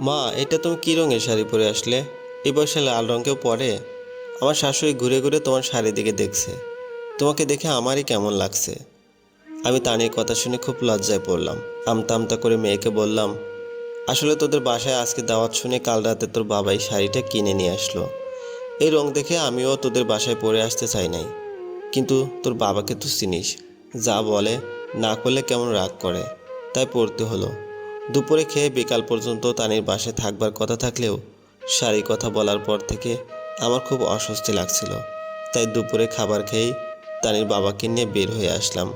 মা, এটা তুমি কী রঙের শাড়ি পরে আসলে? এই বয়সে লাল রঙ কেউ পরে। আমার শাশুড়ি ঘুরে ঘুরে তোমার শাড়ির দিকে দেখছে। তোমাকে দেখে আমারই কেমন লাগছে। আমি তানির কথা শুনে খুব লজ্জায় পড়লাম। আমতা আমতা করে মেয়েকে বললাম, আসলে তোদের বাসায় আজকে দাওয়াত শুনে কাল রাতে তোর বাবাই শাড়িটা কিনে নিয়ে আসলো। এই রং দেখে আমিও তোদের বাসায় পরে আসতে চাই নাই। কিন্তু তোর বাবাকে তো চিনিস। যা বলে না করলে কেমন রাগ করে। তাই পড়তে হলো। দুপুরে খেয়ে বিকাল পর্যন্ত তানির বাসে থাকবার কথা থাকলেও শাড়ি কথা বলার পর থেকে আমার খুব অস্বস্তি লাগছিল। তাই দুপুরে খাবার খেয়েই তানির বাবাকে নিয়ে বের হয়ে আসলাম।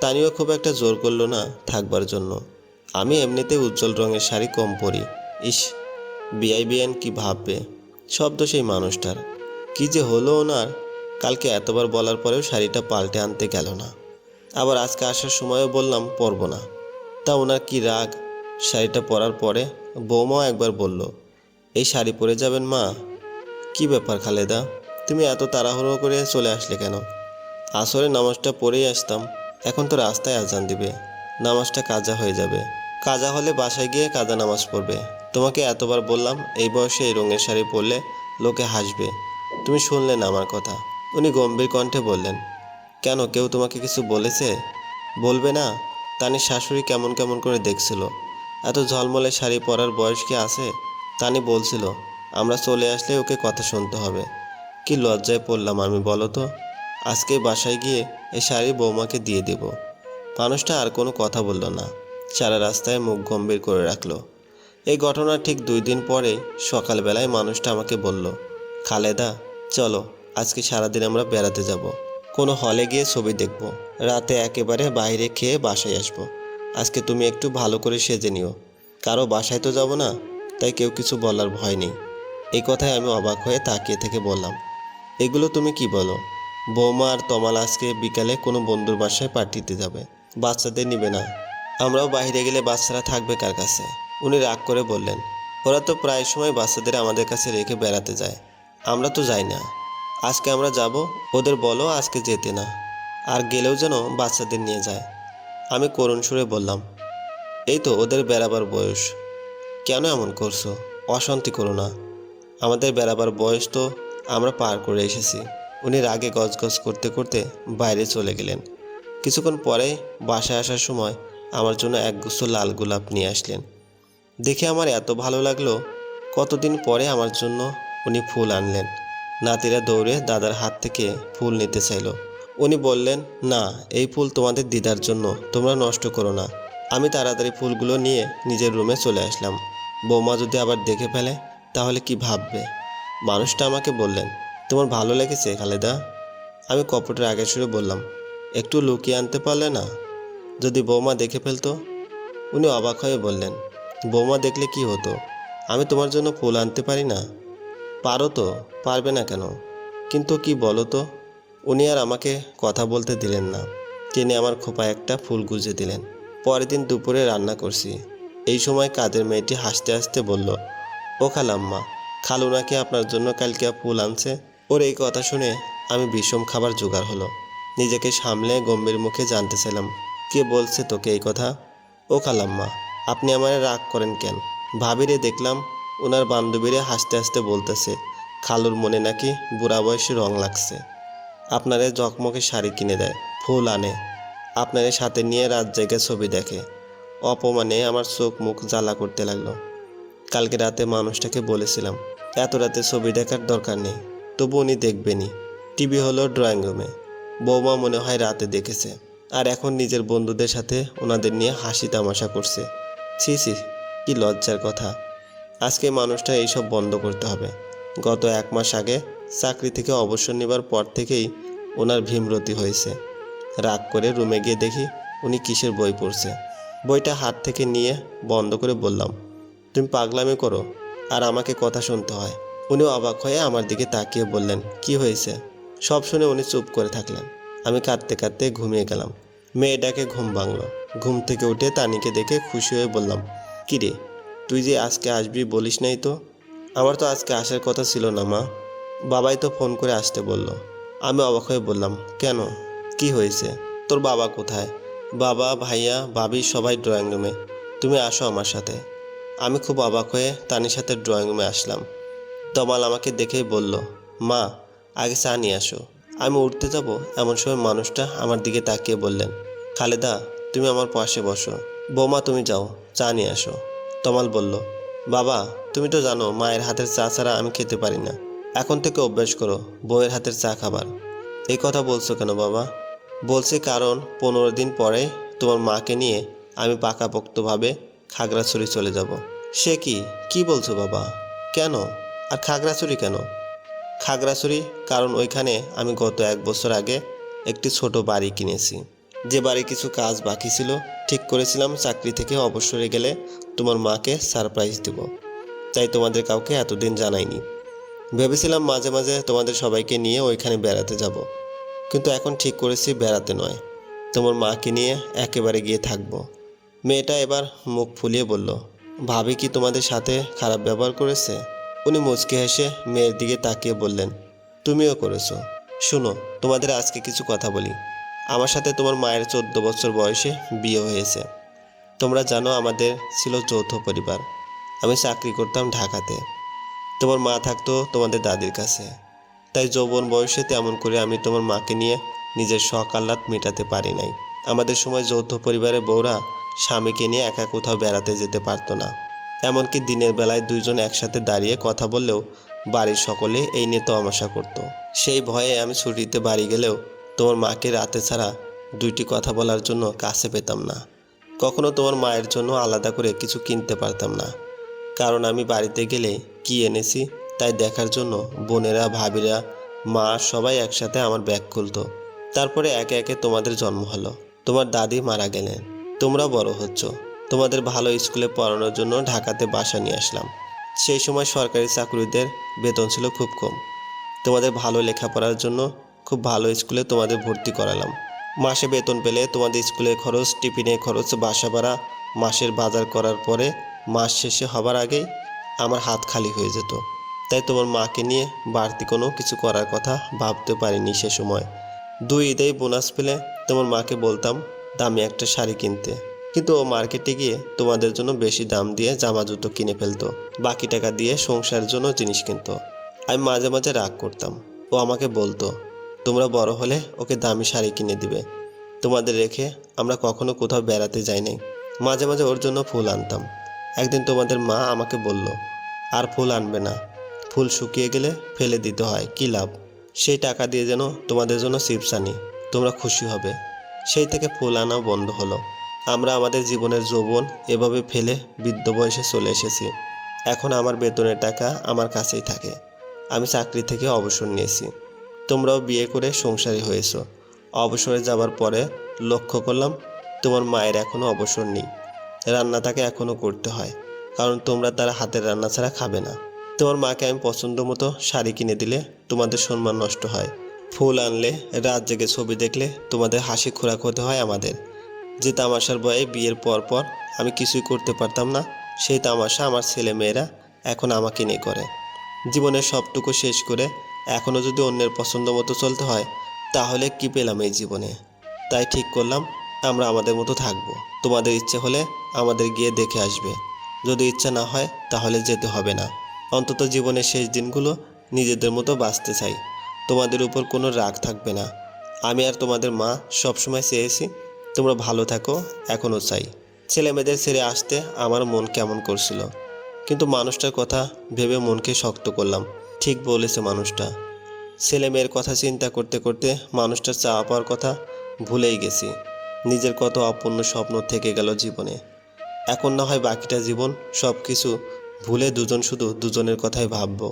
তানিও খুব একটা জোর করল না থাকবার জন্য। আমি এমনিতে উজ্জ্বল রঙের শাড়ি কম পরি। ইস বিআই বিয়ান কি ভাববে? শব্দ সেই মানুষটার। কি যে হলো ওনার, কালকে এতবার বলার পরেও শাড়িটা পাল্টে আনতে গেল না। আবার আজকে আসার সময়ও বললাম, পরবো না। তা ওনার কি রাগ? শাড়িটা পরার পরে বৌমাও একবার বলল, এই শাড়ি পরে যাবেন মা? কি ব্যাপার খালেদা? তুমি এত তাড়াহুড়ো করে চলে আসলে কেন? আসরে নামাজটা পড়েই আসতাম। এখন তো রাস্তায় আজান দিবে। নামাজটা কাজা হয়ে যাবে। কাজা হলে বাসায় গিয়ে কাজা নামাজ পড়বে। তোমাকে এতবার বললাম, এই বয়সে এই রঙের শাড়ি পরলে লোকে হাসবে। তুমি শুনলে না আমার কথা। উনি গম্ভীর কণ্ঠে বললেন, কেন, কেউ তোমাকে কিছু বলেছে? বলবে না। তানি শাশুড়ি কেমন কেমন করে দেখছিল। এত ঝলমলে শাড়ি পরার বয়স কি আছে? তানি বলছিল, আমরা চলে আসলে ওকে কথা শুনতে হবে। কি লজ্জায় পড়লাম আমি, বলো তো। আজকে বাসায় গিয়ে এই শাড়ি বৌমাকে দিয়ে দেব। মানুষটা আর কোনো কথা বলল না। সারা রাস্তায় মুখ গম্ভীর করে রাখল। এই ঘটনার ঠিক দুই দিন পরে সকালবেলায় মানুষটা আমাকে বলল, খালেদা, চলো, আজকে সারাদিন আমরা বেড়াতে যাব। কোনো হলে গিয়ে ছবি দেখব। রাতে একেবারে বাইরে খেয়ে বাসায় আসব। আজকে তুমি একটু ভালো করে সেজে নিও। কারও বাসায় তো যাব না, তাই কেউ কিছু বলার ভয় নেই। এই কথায় আমি অবাক হয়ে তাকিয়ে থেকে বললাম, এগুলো তুমি কি বলো? বৌমা আর তমাল আজকে বিকালে কোনো বন্ধুর বাসায় পার্টিতে যাবে। বাচ্চাদের নিবে না। আমরাও বাইরে গেলে বাচ্চারা থাকবে কার কাছে? উনি রাগ করে বললেন, ওরা তো প্রায় সময় বাচ্চাদের আমাদের কাছে রেখে বেড়াতে যায়। আমরা তো যাই না। আজকে আমরা যাব, ওদের বলো আজকে যেতে না। আর গেলেও যেন বাচ্চাদের নিয়ে যায়। আমি করুণ সুরে বললাম, এই তো ওদের বেড়াবার বয়স। কেন এমন করছ? অশান্তি করো না। আমাদের বেড়াবার বয়স তো আমরা পার করে এসেছি। উনি রাগে গজগজ করতে করতে বাইরে চলে গেলেন। কিছুক্ষণ পরে বাসায় আসার সময় আমার জন্য একগুচ্ছ লাল গোলাপ নিয়ে আসলেন। দেখে আমার এত ভালো লাগল, কতদিন পরে আমার জন্য উনি ফুল আনলেন। নাতিরা দৌড়ে দাদার হাত থেকে ফুল নিতে চাইলো। উনি বললেন, না, এই ফুল তোমাদের দিদার জন্য, তোমরা নষ্ট করো না। আমি তাড়াতাড়ি ফুলগুলো নিয়ে নিজের রুমে চলে আসলাম। বৌমা যদি আবার দেখে ফেলে, তাহলে কি ভাববে? মানুষটা আমাকে বললেন, তোমার ভালো লেগেছে, খালেদা? আমি কপটের আগে সুরে বললাম, একটু লুকিয়ে আনতে পারলে না? যদি বৌমা দেখে ফেলতো? উনি অবাক হয়ে বললেন, বৌমা দেখলে কি হতো? আমি তোমার জন্য ফুল আনতে পারি না? পারো তো, পারবে না কেন? কিন্তু কি বলো তো? উনি আর আমাকে কথা বলতে দিলেন না। তিনি আমার খোপা একটা ফুল গুজে দিলেন। পরের দিন দুপুরে রান্না করছি। এই সময় কাদের মেয়েটি হাসতে হাসতে বলল, ও খালাম্মা, খালু নাকি আপনার জন্য কালকে ফুল আনছে? ওর এই কথা শুনে আমি বিষম খাবার জোগাড় হলো। নিজেকে সামলে গম্ভীর মুখে জানতে চাইলাম, কে বলছে তোকে এই কথা? ও খালাম্মা, আপনি আমার রাগ করেন কেন? ভাবিরে দেখলাম ওনার বান্ধবীরে হাসতে হাসতে বলতেছে, খালুর মনে নাকি বুড়া বয়সে রং লাগছে। আপনারে জকমকে শাড়ি কিনে দেয়, ফুল আনে। আপনারে সাথে নিয়ে রাত জায়গায় ছবি দেখে। অপমানে আমার চোখ মুখ জ্বালা করতে লাগল। কালকে রাতে মানুষটাকে বলেছিলাম, এত রাতে ছবি দেখার দরকার নেই, তবু উনি দেখবেনই। টিভি হলো ড্রয়িং রুমে। বৌমা মনে হয় রাতে দেখেছে, আর এখন নিজের বন্ধুদের সাথে ওনাদের নিয়ে হাসি তামাশা করছে। ছি ছি, কি লজ্জার কথা। আজকে মানুষটা এইসব বন্ধ করতে হবে। গত এক মাস আগে চাকরি থেকে অবসর নেবার পর থেকেই ওনার ভীমরতি হয়েছে। রাগ করে রুমে গিয়ে দেখি উনি কিসের বই পড়ছে। বইটা হাত থেকে নিয়ে বন্ধ করে বললাম, তুমি পাগলামি করো আর আমাকে কথা শুনতে হয়। উনি অবাক হয়ে আমার দিকে তাকিয়ে বললেন, কি হয়েছে? সব শুনে উনি চুপ করে থাকলেন। আমি কাঁদতে কাঁদতে ঘুমিয়ে গেলাম। মেয়েটাকে ঘুম ভাঙলো। ঘুম থেকে উঠে তানিকে দেখে খুশি হয়ে বললাম কিরে তুই যে আজকে আসবি বলিস নাই তো? আমার তো আজকে আসার কথা ছিল না মা। বাবাই তো ফোন করে আসতে বলল আমি অবাক হয়ে বললাম, কেন? কি হয়েছে? তোর বাবা কোথায়? বাবা, ভাইয়া, ভাবি সবাই ড্রয়িং রুমে তুমি আসো আমার সাথে। আমি খুব অবাক হয়ে তানির সাথে ড্রয়িং রুমে আসলাম। তমাল আমাকে দেখেই বলল, মা, আগে চা নিয়ে আসো। আমি উঠতে যাব এমন সময় মানুষটা আমার দিকে তাকিয়ে বললেন, খালেদা, তুমি আমার পাশে বসো। বৌমা, তুমি যাও, চা নিয়ে আসো। তমাল বলল, বাবা, তুমি তো জানো মায়ের হাতের চা ছাড়া আমি খেতে পারি না। এখন থেকে অভ্যাস করো, বউয়ের হাতের চা খাবার। এই কথা বলছো কেন বাবা? বলছি কারণ পনেরো দিন পরে তোমার মাকে নিয়ে আমি পাকাপোক্তভাবে খাগড়াছড়ি চলে যাব। সে কি? কি বলছো বাবা? কেন? আর খাগড়াছড়ি কেন? খাগড়াছড়ি কারণ ওইখানে আমি গত এক বছর আগে একটি ছোট বাড়ি কিনেছি। যে বাড়ি কিছু কাজ বাকি ছিল, ঠিক করেছিলাম চাকরি থেকে অবসরে গেলে তোমার মাকে সারপ্রাইজ দেব। তাই তোমাদের কাউকে এতদিন জানাইনি। ভেবেছিলাম মাঝে মাঝে তোমাদের সবাইকে নিয়ে ওইখানে বেড়াতে যাব। কিন্তু এখন ঠিক করেছি বেড়াতে নয়। তোমার মাকে নিয়ে একেবারে গিয়ে থাকব। মেয়েটা এবার মুখ ফুলিয়ে বলল, ভাবি কি তোমাদের সাথে খারাপ ব্যবহার করেছে? উনি মুচকে হেসে মেয়ের দিকে তাকিয়ে বললেন, তুমিও করেছ। শুনো, তোমাদের আজকে কিছু কথা বলি। আমার সাথে তোমার মায়ের চোদ্দ বছর বয়সে বিয়ে হয়েছে। তোমরা জানো আমাদের ছিল যৌথ পরিবার। আমি চাকরি করতাম ঢাকাতে। তোমার মা থাকতো তোমাদের দাদির কাছে। তাই যৌবন বয়সে তেমন করে আমি তোমার মাকে নিয়ে নিজের শখ আহ্লাদ মেটাতে পারি নাই। আমাদের সময় যৌথ পরিবারের বউরা স্বামীকে নিয়ে একা কোথাও বেড়াতে যেতে পারতো না। এমনকি দিনের বেলায় দুইজন একসাথে দাঁড়িয়ে কথা বললেও বাড়ির সকলে এই নিয়ে তমাশা করতো। সেই ভয়ে আমি ছুটিতে বাড়ি গেলেও তোমার মাকে রাতে ছাড়া দুইটি কথা বলার জন্য কাছে পেতাম না। কখনো তোমার মায়ের জন্য আলাদা করে কিছু কিনতে পারতাম না। কারণ আমি বাড়িতে গেলে কি এনেছি তাই দেখার জন্য বোনেরা, ভাবিরা, মা সবাই একসাথে আমার ব্যাগ খুলতো। তারপরে একে একে তোমাদের জন্ম হলো। তোমার দাদি মারা গেলেন। তোমরা বড় হচ্ছ। তোমাদের ভালো স্কুলে পড়ানোর জন্য ঢাকাতে বাসা নিয়ে আসলাম। সেই সময় সরকারি চাকরিদের বেতন ছিল খুব কম। তোমাদের ভালো লেখাপড়ার জন্য খুব ভালো স্কুলে তোমাদের ভর্তি করালাম। মাসে বেতন পেলে তোমাদের স্কুলের খরচ, টিফিনের খরচ, বাসা ভাড়া মাসের বাজার করার পরে মাস শেষে হবার আগেই আমার হাত খালি হয়ে যেত। তাই তোমার মাকে নিয়ে বাড়তি কোনো কিছু করার কথা ভাবতে পারিনি সে সময়। দুই ঈদেই বোনাস পেলে তোমার মাকে বলতাম, দামি একটা শাড়ি কিনতে। কিন্তু ও মার্কেটে গিয়ে তোমাদের জন্য বেশি দাম দিয়ে জামা জুতো কিনে ফেলতো, বাকি টাকা দিয়ে সংসারের জন্য জিনিস কিনতো। আমি মাঝে মাঝে রাগ করতাম। ও আমাকে বলতো, তোমরা বড় হলে ওকে দামি শাড়ি কিনে দিবে। তোমাদের রেখে আমরা কখনো কোথাও বেড়াতে যাই নাই। মাঝে মাঝে ওর জন্য ফুল আনতাম। একদিন তোমাদের মা আমাকে বলল, আর ফুল আনবে না। ফুল শুকিয়ে গেলে ফেলে দিতে হয়, কী লাভ? সেই টাকা দিয়ে যেন তোমাদের জন্য চিপস আনি, তোমরা খুশি হবে। সেই থেকে ফুল আনাও বন্ধ হলো। আমরা আমাদের জীবনের যৌবন এভাবে ফেলে বৃদ্ধ বয়সে চলে এসেছি। এখন আমার বেতনের টাকা আমার কাছেই থাকে। আমি চাকরি থেকে অবসর নিয়েছি। তোমরাও বিয়ে করে সংসারী হয়েছো। অবসরে যাবার পরে লক্ষ্য করলাম, তোমার মায়ের এখনও অবসর নেই। রান্না তাকে এখনও করতে হয়, কারণ তোমরা তার হাতের রান্না ছাড়া খাবে না। তোমার মাকে আমি পছন্দ মতো শাড়ি কিনে দিলে তোমাদের সম্মান নষ্ট হয়। ফুল আনলে, রাত জেগে ছবি দেখলে তোমাদের হাসি খোরাক হতে হয় আমাদের। যে তামাশার বয়ে বিয়ের পর পর আমি কিছুই করতে পারতাম না, সেই তামাশা আমার ছেলে মেয়েরা এখন আমাকে নিয়ে করে। জীবনের সবটুকু শেষ করে এখনও যদি অন্যের পছন্দ মতো চলতে হয়, তাহলে কি পেলাম এই জীবনে? তাই ঠিক করলাম আমরা আমাদের মতো থাকব। তোমাদের ইচ্ছে হলে আমাদের গিয়ে দেখে আসবে। যদি ইচ্ছা না হয়, তাহলে যেতে হবে না। অন্তত জীবনের শেষ দিনগুলো নিজেদের মতো বাঁচতে চাই। তোমাদের উপর কোনো রাগ থাকবে না। আমি আর তোমাদের মা সবসময় চেয়েছি, তোমরা ভালো থাকো এখনও চাই। ছেলে মেয়েদের ছেড়ে আসতে আমার মন কেমন করছিল। কিন্তু মানুষটার কথা ভেবে মনকে শক্ত করলাম। ঠিক বলেছে মানুষটা। ছেলে মেয়ের কথা চিন্তা করতে করতে মানুষটার চাওয়া পাওয়ার কথা ভুলেই গেছি। নিজের কত অপূর্ণ স্বপ্ন থেকে গেল জীবনে। এখন না হয় বাকিটা জীবন সব কিছু ভুলে দুজন শুধু দুজনের কথাই ভাববো।